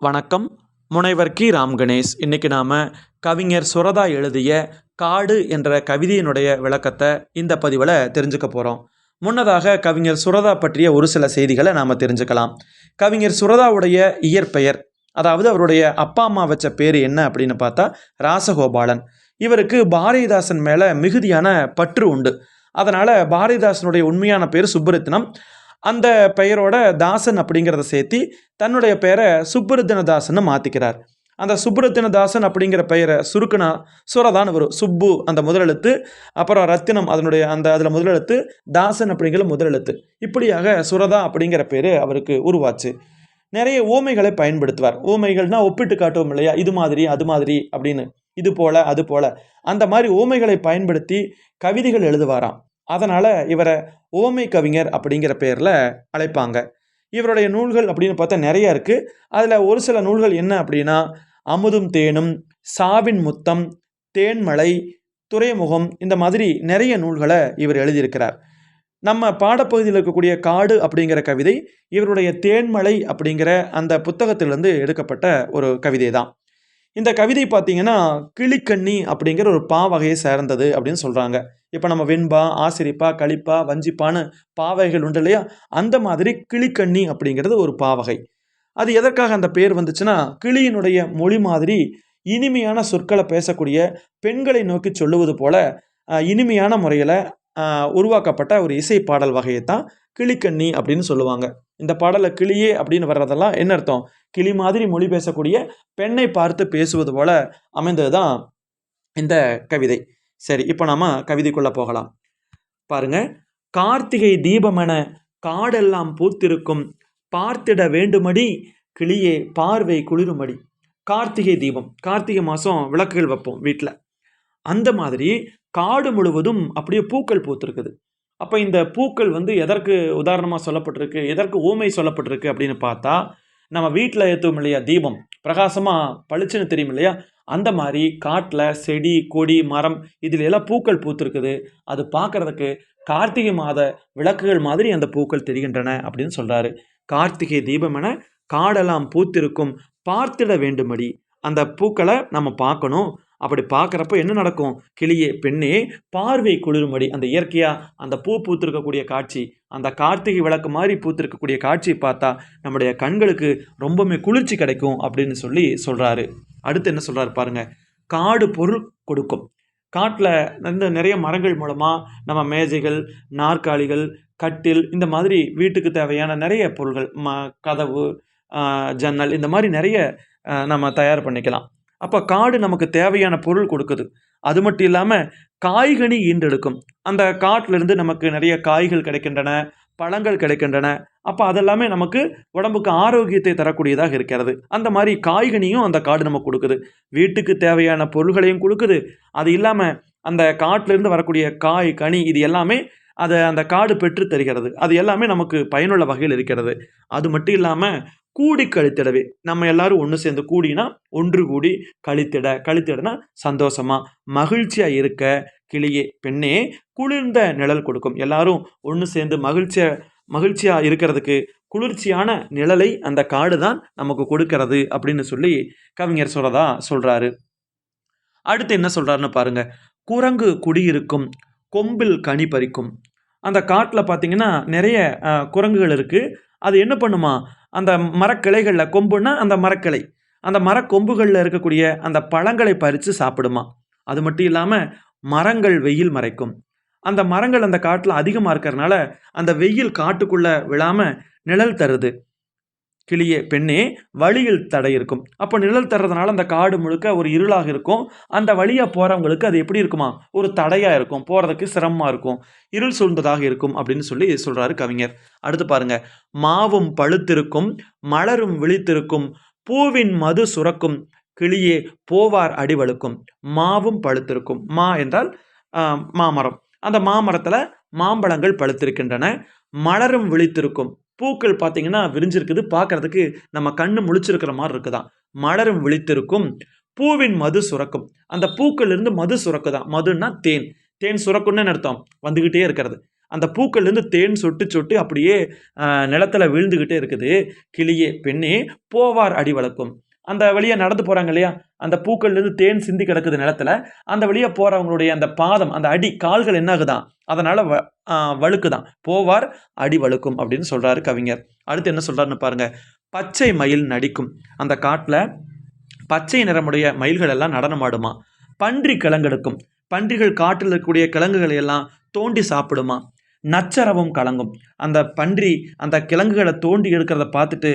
வணக்கம். முனைவர் கி. ராம் கணேஷ். இன்றைக்கி நாம் கவிஞர் சுரதா எழுதிய காடு என்ற கவிதையினுடைய விளக்கத்தை இந்த பதிவில் தெரிஞ்சுக்க போகிறோம் முன்னதாக கவிஞர் சுரதா பற்றிய ஒரு சில செய்திகளை நாம் தெரிஞ்சுக்கலாம். கவிஞர் சுரதாவுடைய இயற்பெயர் அதாவது அவருடைய அப்பா அம்மா வச்ச பேர் என்ன அப்படின்னு பார்த்தா ராசகோபாலன். இவருக்கு பாரதிதாசன் மேலே மிகுதியான பற்று உண்டு. அதனால் பாரதிதாசனுடைய உண்மையான பேர் சுப்புரத்தினம் அந்த பெயரோட தாசன் அப்படிங்கிறத சேர்த்தி தன்னுடைய பெயரை சுப்புரத்தினதாசன்னு மாற்றிக்கிறார் அந்த சுப்புரத்தினதாசன் அப்படிங்கிற பெயரை சுருக்குனா சுரதான் வரும் சுப்பு அந்த முதலெழுத்து அப்புறம் ரத்தினம் அதனுடைய அந்த அதில் முதலெழுத்து தாசன் அப்படிங்கிற முதலெழுத்து. இப்படியாக சுரதா அப்படிங்கிற பேர் அவருக்கு உருவாச்சு. நிறைய ஓமைகளை பயன்படுத்துவார். ஓமைகள்னா ஒப்பிட்டு காட்டுவோம் இல்லையா? இது மாதிரி அது மாதிரி அப்படின்னு இது போல அது போல. அந்த மாதிரி ஓமைகளை பயன்படுத்தி கவிதைகள் எழுதுவாராம். அதனால் இவரை ஓமை கவிஞர் அப்படிங்கிற பேரில் அழைப்பாங்க. இவருடைய நூல்கள் அப்படின்னு பார்த்தா நிறைய இருக்குது அதில் ஒரு சில நூல்கள் என்ன அப்படின்னா அமுதும் தேனும் சாவின் முத்தம் தேன்மலை துறைமுகம் இந்த மாதிரி நிறைய நூல்களை இவர் எழுதியிருக்கிறார். நம்ம பாடப்பகுதியில் இருக்கக்கூடிய காடு அப்படிங்கிற கவிதை இவருடைய தேன்மலை அப்படிங்கிற அந்த புத்தகத்திலிருந்து எடுக்கப்பட்ட ஒரு கவிதை தான் இந்த கவிதை பார்த்தீங்கன்னா கிளிக்கண்ணி அப்படிங்கிற ஒரு பா வகையை சேர்ந்தது அப்படின்னு சொல்கிறாங்க இப்போ நம்ம வெண்பா ஆசிரிப்பா களிப்பா வஞ்சிப்பான்னு பாவகைகள் உண்டு இல்லையா? அந்த மாதிரி கிளிக்கண்ணி அப்படிங்கிறது ஒரு பாவகை. அது எதற்காக அந்த பேர் வந்துச்சுன்னா கிளியினுடைய மொழி மாதிரி இனிமையான சொற்களை பேசக்கூடிய பெண்களை நோக்கி சொல்லுவது போல இனிமையான முறையில் உருவாக்கப்பட்ட ஒரு இசை பாடல் வகையை தான் கிளிக்கண்ணி அப்படின்னு சொல்லுவாங்க. இந்த பாடலில் கிளியே அப்படின்னு வர்றதெல்லாம் என்ன அர்த்தம்? கிளி மாதிரி மொழி பேசக்கூடிய பெண்ணை பார்த்து பேசுவது போல அமைந்தது தான் இந்த கவிதை. சரி இப்போ நாம் கவிதைக்குள்ளே போகலாம். பாருங்க. கார்த்திகை தீபமென காடெல்லாம் பூத்திருக்கும். பார்த்திட வேண்டுமடி கிளியே பார்வை குளிருமடி. கார்த்திகை தீபம். கார்த்திகை மாதம் விளக்குகள் வைப்போம் வீட்டில் அந்த மாதிரி காடு முழுவதும் அப்படியே பூக்கள் பூத்திருக்குது. அப்போ இந்த பூக்கள் வந்து எதற்கு உதாரணமாக சொல்லப்பட்டிருக்கு? எதற்கு ஊமை சொல்லப்பட்டிருக்கு அப்படின்னு பார்த்தா நம்ம வீட்டில் ஏற்றுவோம் இல்லையா? தீபம். பிரகாசமாக பளிச்சுன்னு தெரியும் இல்லையா? அந்த மாதிரி காட்டில் செடி கொடி மரம் இதில் எல்லாம் பூக்கள் பூத்திருக்குது. அது பார்க்கறதுக்கு கார்த்திகை மாத விளக்குகள் மாதிரி அந்த பூக்கள் தெரிகின்றன அப்படின்னு சொல்கிறாரு கார்த்திகை தீபம் என காடெல்லாம் பூத்திருக்கும் பார்த்திட வேண்டுமடி. அந்த பூக்களை நம்ம பார்க்கணும். அப்படி பார்க்குறப்ப என்ன நடக்கும்? கிளியே பெண்ணே பார்வை குளிரும்படி அந்த இயற்கையாக அந்த பூ பூத்திருக்கக்கூடிய காட்சி அந்த கார்த்திகை விளக்கு மாதிரி பூத்திருக்கக்கூடிய காட்சியை பார்த்தா நம்முடைய கண்களுக்கு ரொம்பவுமே குளிர்ச்சி கிடைக்கும் அப்படின்னு சொல்லி சொல்கிறாரு அடுத்து என்ன சொல்கிறாரு பாருங்கள் காடு பொருள் கொடுக்கும். காட்டில் இந்த நிறைய மரங்கள் மூலமாக நம்ம மேஜைகள் நாற்காலிகள் கட்டில் இந்த மாதிரி வீட்டுக்கு தேவையான நிறைய பொருள்கள் ம கதவு ஜன்னல் இந்த மாதிரி நிறைய நம்ம தயார் பண்ணிக்கலாம். அப்போ காடு நமக்கு தேவையான பொருள் கொடுக்குது. அது மட்டும் இல்லாமல் காய்கனி ஈண்டெடுக்கும் அந்த காட்டிலிருந்து நமக்கு நிறைய காய்கள் கிடைக்கின்றன பழங்கள் கிடைக்கின்றன. அப்போ அதெல்லாமே நமக்கு உடம்புக்கு ஆரோக்கியத்தை தரக்கூடியதாக இருக்கிறது. அந்த மாதிரி காய்கனியும் அந்த காடு நமக்கு கொடுக்குது. வீட்டுக்கு தேவையான பொருள்களையும் கொடுக்குது. அது இல்லாமல் அந்த காட்டிலிருந்து வரக்கூடிய காய் கனி இது எல்லாமே அதை அந்த காடு பெற்று தருகிறது. அது எல்லாமே நமக்கு பயனுள்ள வகையில் இருக்கிறது. அது மட்டும் இல்லாமல் கூடி கழித்திடவே நம்ம எல்லாரும் ஒன்று சேர்ந்து கூடினா ஒன்று கூடி கழித்திட கழித்திடனா சந்தோஷமா. மகிழ்ச்சியா இருக்க கிளியே பெண்ணே குளிர்ந்த நிழல் கொடுக்கும். எல்லாரும் ஒன்று சேர்ந்து மகிழ்ச்சியா மகிழ்ச்சியா இருக்கிறதுக்கு குளிர்ச்சியான நிழலை அந்த காடு தான் நமக்கு கொடுக்கிறது அப்படின்னு சொல்லி கவிஞர் சொல்றதா சொல்றாரு. அடுத்து என்ன சொல்றாருன்னு பாருங்க. குரங்கு குடியிருக்கும் கொம்பில் கனி பறிக்கும். அந்த காட்டில் பார்த்தீங்கன்னா நிறைய குரங்குகள் இருக்குது அது என்ன பண்ணுமா? அந்த மரக்கிளைகளில் கொம்புன்னா அந்த மரக்கிளை. அந்த மரக்கொம்புகளில் இருக்கக்கூடிய அந்த பழங்களை பறித்து சாப்பிடுமா. அது மட்டும் இல்லாமல் மரங்கள் வெயில் மறைக்கும். அந்த மரங்கள் அந்த காட்டில் அதிகமாக இருக்கிறனால அந்த வெயில் காட்டுக்குள்ளே விழாமல் நிழல் தருது. கிளியே பெண்ணே வழியில் தடை இருக்கும். அப்போ நிழல் தர்றதுனால அந்த காடு முழுக்க ஒரு இருளாக இருக்கும். அந்த வழியாக போகிறவங்களுக்கு அது எப்படி இருக்குமா? ஒரு தடையாக இருக்கும். போகிறதுக்கு சிரமமாக இருக்கும். இருள் சூழ்ந்ததாக இருக்கும் அப்படின்னு சொல்லி சொல்கிறாரு கவிஞர். அடுத்து பாருங்க. மாவும் பழுத்திருக்கும் மலரும் விழித்திருக்கும் பூவின் மது சுரக்கும் கிளியே போவார் அடிவழுக்கும் மாவும் பழுத்திருக்கும். மா என்றால் மாமரம். அந்த மாமரத்தில் மாம்பழங்கள் பழுத்திருக்கின்றன. மலரும் விழித்திருக்கும். பூக்கள் பார்த்தீங்கன்னா விரிஞ்சிருக்குது. பார்க்கறதுக்கு நம்ம கண்ணு முழிச்சிருக்கிற மாதிரி இருக்குதான் மலரும் விழித்திருக்கும். பூவின் மது சுரக்கும். அந்த பூக்கள் இருந்து மது சுரக்குதான் மதுன்னா தேன். தேன் சுரக்கும்னு அர்த்தம்? வந்துக்கிட்டே இருக்கிறது. அந்த பூக்கள்லேருந்து தேன் சொட்டு சொட்டு அப்படியே நிலத்தில் நிலத்துல விழுந்துக்கிட்டே இருக்குது. கிளியே பெண்ணே போவார் அடி வளர்க்கும். அந்த வழியாக நடந்து போகிறாங்க இல்லையா? அந்த பூக்கள்லேருந்து தேன் சிந்தி கிடக்குது நிலத்துல. அந்த வழியாக போகிறவங்களுடைய அந்த பாதம் அந்த அடி கால்கள் என்ன ஆகுதான் அதனால் வ வழுக்கு தான் போவார் அடி வழுக்கும் அப்படின்னு சொல்கிறாரு கவிஞர். அடுத்து என்ன சொல்கிறாருன்னு பாருங்கள் பச்சை மயில் நடிக்கும். அந்த காட்டில் பச்சை நிறமுடைய மயில்கள் எல்லாம் நடனமாடுமா? பன்றி கிழங்கெடுக்கும் பன்றிகள் காட்டில் இருக்கக்கூடிய கிழங்குகளை எல்லாம் தோண்டி சாப்பிடுமா? நச்சரவும் கலங்கும். அந்த பன்றி அந்த கிழங்குகளை தோண்டி எடுக்கிறத பார்த்துட்டு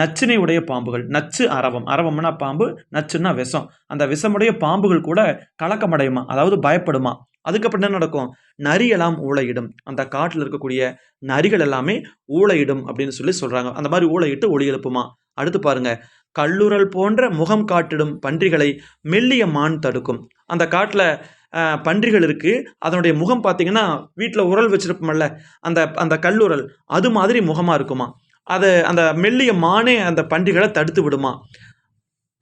நச்சினை உடைய பாம்புகள் நச்சு அரவம். அரவம்னா பாம்பு நச்சுன்னா விஷம். அந்த விஷமுடைய பாம்புகள் கூட கலக்கமடையுமா? அதாவது பயப்படுமா? அதுக்கப்புறம் என்ன நடக்கும்? நரியெல்லாம் ஊழையிடும் அந்த காட்டில் இருக்கக்கூடிய நரிகள் எல்லாமே ஊழையிடும் அப்படின்னு சொல்லி சொல்கிறாங்க அந்த மாதிரி ஊழையிட்டு ஒளி எழுப்புமா? அடுத்து பாருங்க. கல்லுரல் போன்ற முகம் காட்டிடும் பன்றிகளை மெல்லிய மான் தடுக்கும். அந்த காட்டில் பன்றிகள் இருக்குது அதனுடைய முகம் பார்த்தீங்கன்னா வீட்டில் உரல் வச்சுருப்போம்ல அந்த அந்த கல்லுரல் அது மாதிரி முகமாக இருக்குமா? அது அந்த மெல்லிய மானே அந்த பன்றிகளை தடுத்து விடுமா?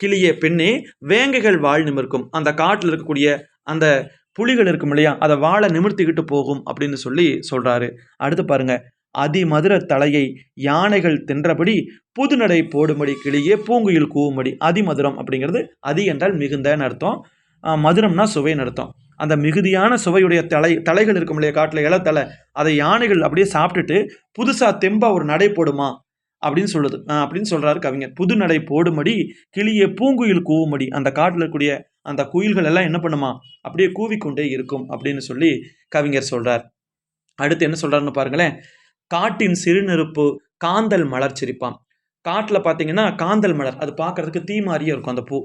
கிளியே பெண்ணே வேங்கைகள் வாழ் நிமிர்க்கும். அந்த காட்டில் இருக்கக்கூடிய அந்த புலிகள் இருக்கும் இல்லையா? அதை வாழை நிமிர்த்திக்கிட்டு போகும் அப்படின்னு சொல்லி சொல்கிறாரு அடுத்து பாருங்க. அதிமதுர தலையை யானைகள் தின்றபடி புதுநடை போடும்படி கிளியே பூங்குயில் கூவும்படி அதிமதுரம் அப்படிங்கிறது அதி என்றால் மிகுந்தன்னு அர்த்தம். மதுரம்னா சுவைன்னு அர்த்தம். அந்த மிகுதியான சுவையுடைய தலை தலைகள் இருக்கும் இல்லையா காட்டில் இலத்தலை அதை யானைகள் அப்படியே சாப்பிட்டுட்டு புதுசாக தெம்பா ஒரு நடை போடுமா அப்படின்னு சொல்லுது. அப்படின்னு சொல்கிறாரு கவிஞர். புது நடை போடும்படி கிளியே பூங்குயில் கூவும்படி அந்த காட்டில் இருக்கக்கூடிய அந்த குயில்கள் எல்லாம் என்ன பண்ணுமா? அப்படியே கூவிக்கொண்டே இருக்கும் அப்படின்னு சொல்லி கவிஞர் சொல்றார். அடுத்து என்ன சொல்றாருன்னு பாருங்களேன். காட்டின் சிறுநெருப்பு காந்தல் மலர் சிரிப்பாம். காட்டில் பார்த்தீங்கன்னா காந்தல் மலர் அது பார்க்கறதுக்கு தீ மாதிரியே இருக்கும் அந்த பூ.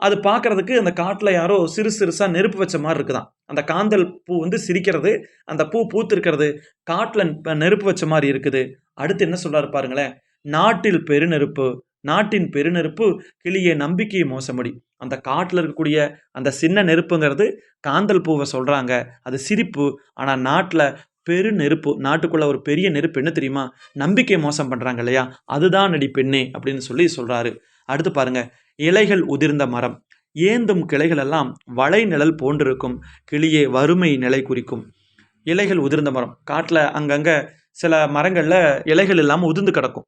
அது பார்க்கறதுக்கு அந்த காட்டில் யாரோ சிறு சிறுசாக நெருப்பு வச்ச மாதிரி இருக்குதான் அந்த காந்தல் பூ வந்து சிரிக்கிறது அந்த பூ பூத்திருக்கிறது காட்டில் நெருப்பு வச்ச மாதிரி இருக்குது. அடுத்து என்ன சொல்கிறாரு பாருங்களேன். நாட்டில் பெருநெருப்பு நாட்டின் பெருநெருப்பு கிளியே நம்பிக்கையை மோசமடி. அந்த காட்டில் இருக்கக்கூடிய அந்த சின்ன நெருப்புங்கிறது காந்தல் பூவை சொல்கிறாங்க அது சிரிப்பு. ஆனால் நாட்டில் பெரு நெருப்பு நாட்டுக்குள்ளே ஒரு பெரிய நெருப்பு என்ன தெரியுமா? நம்பிக்கை மோசம் பண்ணுறாங்க இல்லையா? அதுதான் நடி பெண்ணே அப்படின்னு சொல்லி சொல்கிறாரு அடுத்து பாருங்கள் இலைகள் உதிர்ந்த மரம். ஏந்தும் கிளைகளெல்லாம் வளை நிழல் போன்றிருக்கும். கிளியே வறுமை நிலை குறிக்கும். இலைகள் உதிர்ந்த மரம். காட்டில் அங்கங்கே சில மரங்களில் இலைகள் இல்லாமல் உதிர்ந்து கிடக்கும்.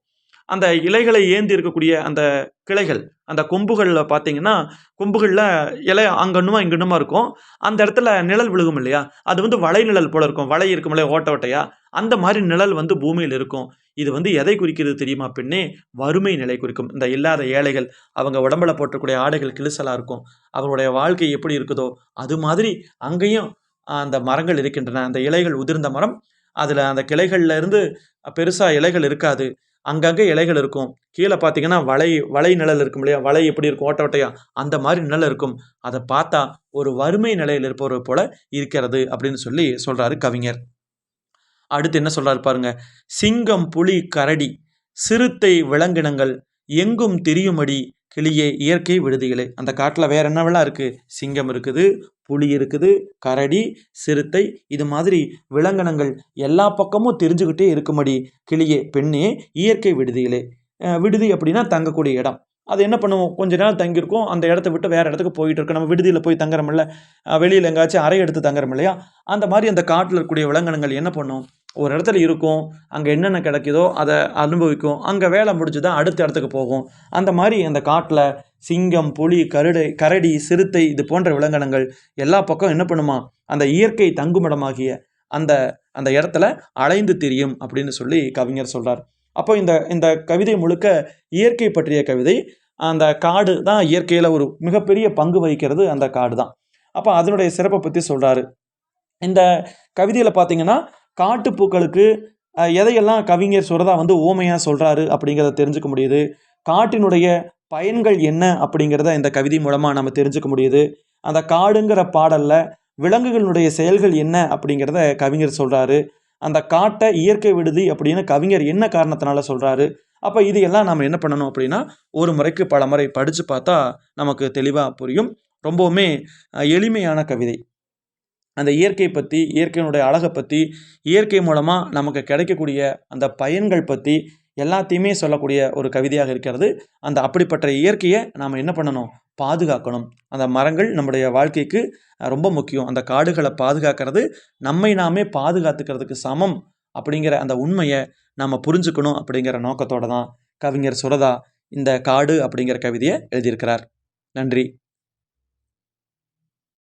அந்த இலைகளை ஏந்தி இருக்கக்கூடிய அந்த கிளைகள் அந்த கொம்புகளில் பார்த்தீங்கன்னா கொம்புகளில் இலை அங்கன்னுமா இங்கன்னுமா இருக்கும். அந்த இடத்துல நிழல் விழுகும் இல்லையா? அது வந்து வளை நிழல் போல இருக்கும். வளை இருக்கும் இல்லையா? ஓட்ட ஓட்டையா? அந்த மாதிரி நிழல் வந்து பூமியில் இருக்கும். இது வந்து எதை குறிக்கிறது தெரியுமா பெண்ணே? வறுமை நிலை குறிக்கும். இந்த இல்லாத ஏழைகள் அவங்க உடம்புல போட்டக்கூடிய ஆடைகள் கிழிசலாக இருக்கும். அவங்களுடைய வாழ்க்கை எப்படி இருக்குதோ அது மாதிரி அங்கேயும் அந்த மரங்கள் இருக்கின்றன. அந்த இலைகள் உதிர்ந்த மரம் அதில் அந்த கிளைகளில் இருந்து பெருசாக இலைகள் இருக்காது. அங்கங்கே இலைகள் இருக்கும். கீழே பார்த்தீங்கன்னா வலை வலை நிழல் இருக்கும் இல்லையா? வலை எப்படி இருக்கும்? ஓட்ட ஓட்டையா? அந்த மாதிரி நிழல் இருக்கும். அதை பார்த்தா ஒரு வறுமை நிலையில் இருப்பவர் போல இருக்கிறது அப்படின்னு சொல்லி சொல்கிறாரு கவிஞர். அடுத்து என்ன சொல்கிறாரு பாருங்க. சிங்கம் புலி கரடி சிறுத்தை விலங்கினங்கள் எங்கும் திரியுமடி? கிளியே இயற்கை விடுதிகளே. அந்த காட்டில் வேற என்னவெல்லாம் இருக்குது சிங்கம் இருக்குது புலி இருக்குது கரடி சிறுத்தை இது மாதிரி விலங்கினங்கள் எல்லா பக்கமும் தெரிஞ்சுக்கிட்டே இருக்கும்படி கிளியே பெண்ணே இயற்கை விடுதிகளே. விடுதி அப்படின்னா தங்கக்கூடிய இடம். அது என்ன பண்ணுவோம்? கொஞ்ச நேரம் தங்கியிருக்கோம். அந்த இடத்த விட்டு வேறு இடத்துக்கு போயிட்டு இருக்கோம். நம்ம விடுதியில் போய் தங்குறோம்ல. வெளியில் வெளியில எங்காச்சும் அறை எடுத்து தங்குறோம் இல்லையா? அந்த மாதிரி அந்த காட்டில் இருக்கக்கூடிய விலங்கினங்கள் என்ன பண்ணும்? ஒரு இடத்துல இருக்கும் அங்கே என்னென்ன கிடைக்குதோ அதை அனுபவிக்கும். அங்கே வேலை முடிஞ்சுதான் அடுத்த இடத்துக்கு போகும். அந்த மாதிரி அந்த காட்டில் சிங்கம் புலி கருடை கரடி சிறுத்தை இது போன்ற விலங்கினங்கள் எல்லா பக்கம் என்ன பண்ணுமா? அந்த இயற்கை தங்குமிடமாகிய அந்த அந்த இடத்துல அலைந்து திரியும் அப்படின்னு சொல்லி கவிஞர் சொல்கிறார் அப்போ இந்த இந்த கவிதை முழுக்க இயற்கை பற்றிய கவிதை அந்த காடு தான் இயற்கையில் ஒரு மிகப்பெரிய பங்கு வகிக்கிறது அந்த காடு தான் அப்போ அதனுடைய சிறப்பை பற்றி சொல்கிறாரு இந்த கவிதையில் பார்த்தீங்கன்னா காட்டுப்பூக்களுக்கு எதையெல்லாம் கவிஞர் சுரதா வந்து ஓமையாக சொல்கிறாரு அப்படிங்கிறத தெரிஞ்சுக்க முடியுது. காட்டினுடைய பயன்கள் என்ன அப்படிங்கிறத இந்த கவிதை மூலமாக நம்ம தெரிஞ்சுக்க முடியுது. அந்த காடுங்கிற பாடலில் விலங்குகளுடைய செயல்கள் என்ன அப்படிங்கிறத கவிஞர் சொல்கிறாரு அந்த காட்டை இயற்கை விடுதி அப்படின்னு கவிஞர் என்ன காரணத்தினால சொல்கிறாரு அப்போ இது எல்லாம் நம்ம என்ன பண்ணணும் அப்படின்னா ஒரு முறைக்கு பல முறை படித்து பார்த்தா நமக்கு தெளிவாக புரியும். ரொம்பவுமே எளிமையான கவிதை. அந்த இயற்கை பற்றி இயற்கையினுடைய அழகை பற்றி இயற்கை மூலமாக நமக்கு கிடைக்கக்கூடிய அந்த பயன்கள் பற்றி எல்லாத்தையுமே சொல்லக்கூடிய ஒரு கவிதையாக இருக்கிறது. அந்த அப்படிப்பட்ட இயற்கையை நாம் என்ன பண்ணணும்? பாதுகாக்கணும். அந்த மரங்கள் நம்முடைய வாழ்க்கைக்கு ரொம்ப முக்கியம். அந்த காடுகளை பாதுகாக்கிறது நம்மை நாமே பாதுகாத்துக்கிறதுக்கு சமம் அப்படிங்கிற அந்த உண்மையை நம்ம புரிஞ்சுக்கணும் அப்படிங்கிற நோக்கத்தோட தான் கவிஞர் சுரதா இந்த காடு அப்படிங்கிற கவிதையை எழுதியிருக்கிறார். நன்றி.